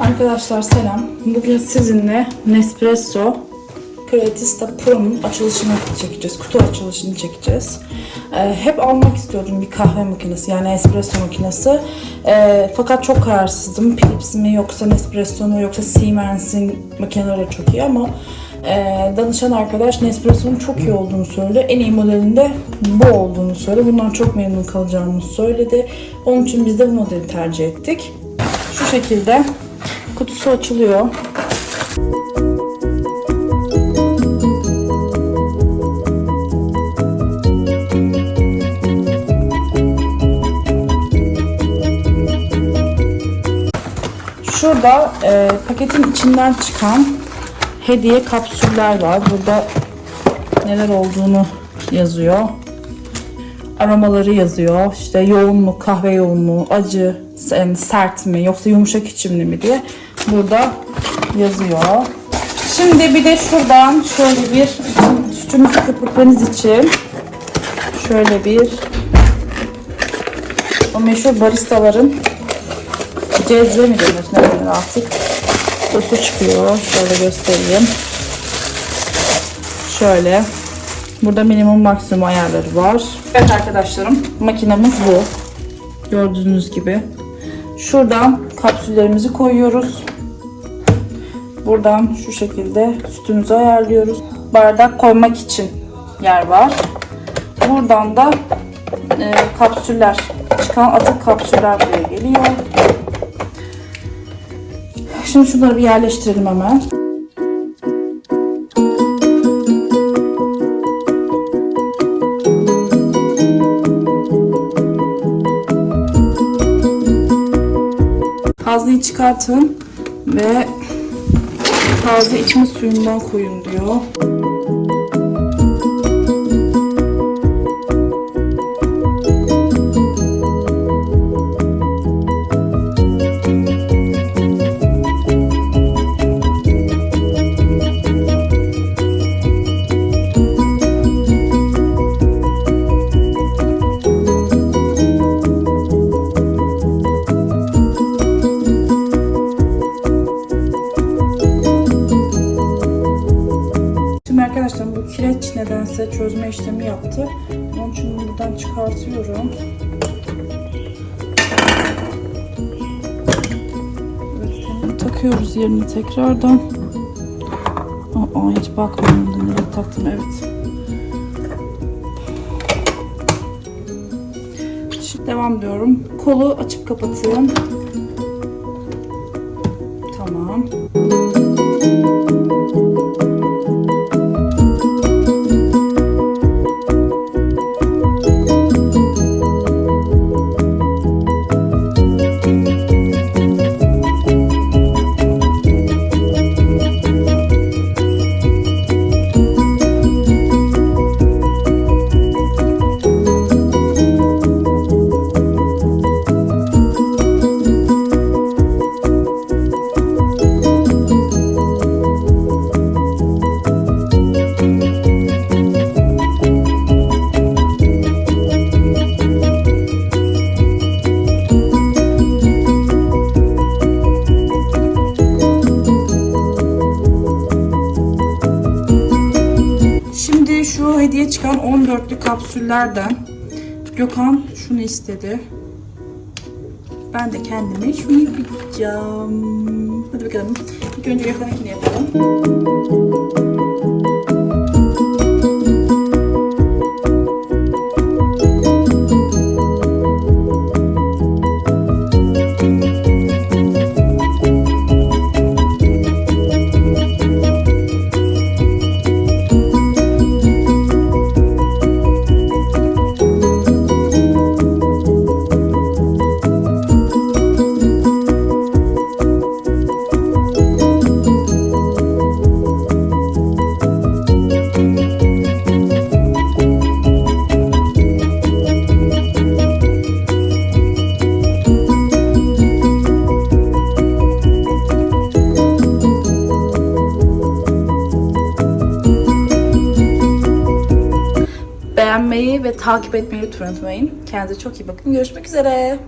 Arkadaşlar selam. Bugün sizinle Nespresso Creatista Pro'nun açılışını çekeceğiz. Kutu açılışını çekeceğiz. Ee, hep almak istiyordum bir kahve makinesi yani espresso makinesi. Ee, fakat çok kararsızdım. Philips mi yoksa Nespresso mu yoksa Siemens'in makineleri çok iyi ama e, danışan arkadaş Nespresso'nun çok iyi olduğunu söyledi. En iyi modelinde bu olduğunu söyledi. Bundan çok memnun kalacağımızı söyledi. Onun için biz de bu modeli tercih ettik. Şu şekilde kutusu açılıyor. Şurada e, paketin içinden çıkan hediye kapsüller var. Burada neler olduğunu yazıyor. Aromaları yazıyor. İşte yoğun mu, kahve yoğun mu, acı, sert mi, yoksa yumuşak içimli mi diye burada yazıyor. Şimdi bir de şuradan şöyle bir sütümüzü köpürtmeniz için şöyle bir o meşhur baristaların cezve mi denir ne denir artık sosu çıkıyor. Şöyle göstereyim. Şöyle. Burada minimum maksimum ayarları var. Evet arkadaşlarım makinamız bu. Gördüğünüz gibi. Şuradan kapsüllerimizi koyuyoruz. Buradan şu şekilde sütümüzü ayarlıyoruz. Bardak koymak için yer var. Buradan da e, kapsüller, çıkan atık kapsüller buraya geliyor. Şimdi şunları bir yerleştirelim hemen. Fazlayı çıkartın ve taze içme suyundan koyun diyor. Arkadaşlar bu kireç nedense çözme işlemi yaptı. Onun için bunu buradan çıkartıyorum. Takıyoruz yerini tekrardan. Aa, hiç bakmadım nereye taktım. Evet. Şimdi devam diyorum. Kolu açıp kapatın. Şimdi şu hediye çıkan 14'lü kapsüllerden Gökhan şunu istedi. Ben de kendime şunu yapacağım. Hadi bakalım. İlk önce Gökhan'ınkini yapalım. Beğenmeyi ve takip etmeyi unutmayın. Kendinize çok iyi bakın. Görüşmek üzere.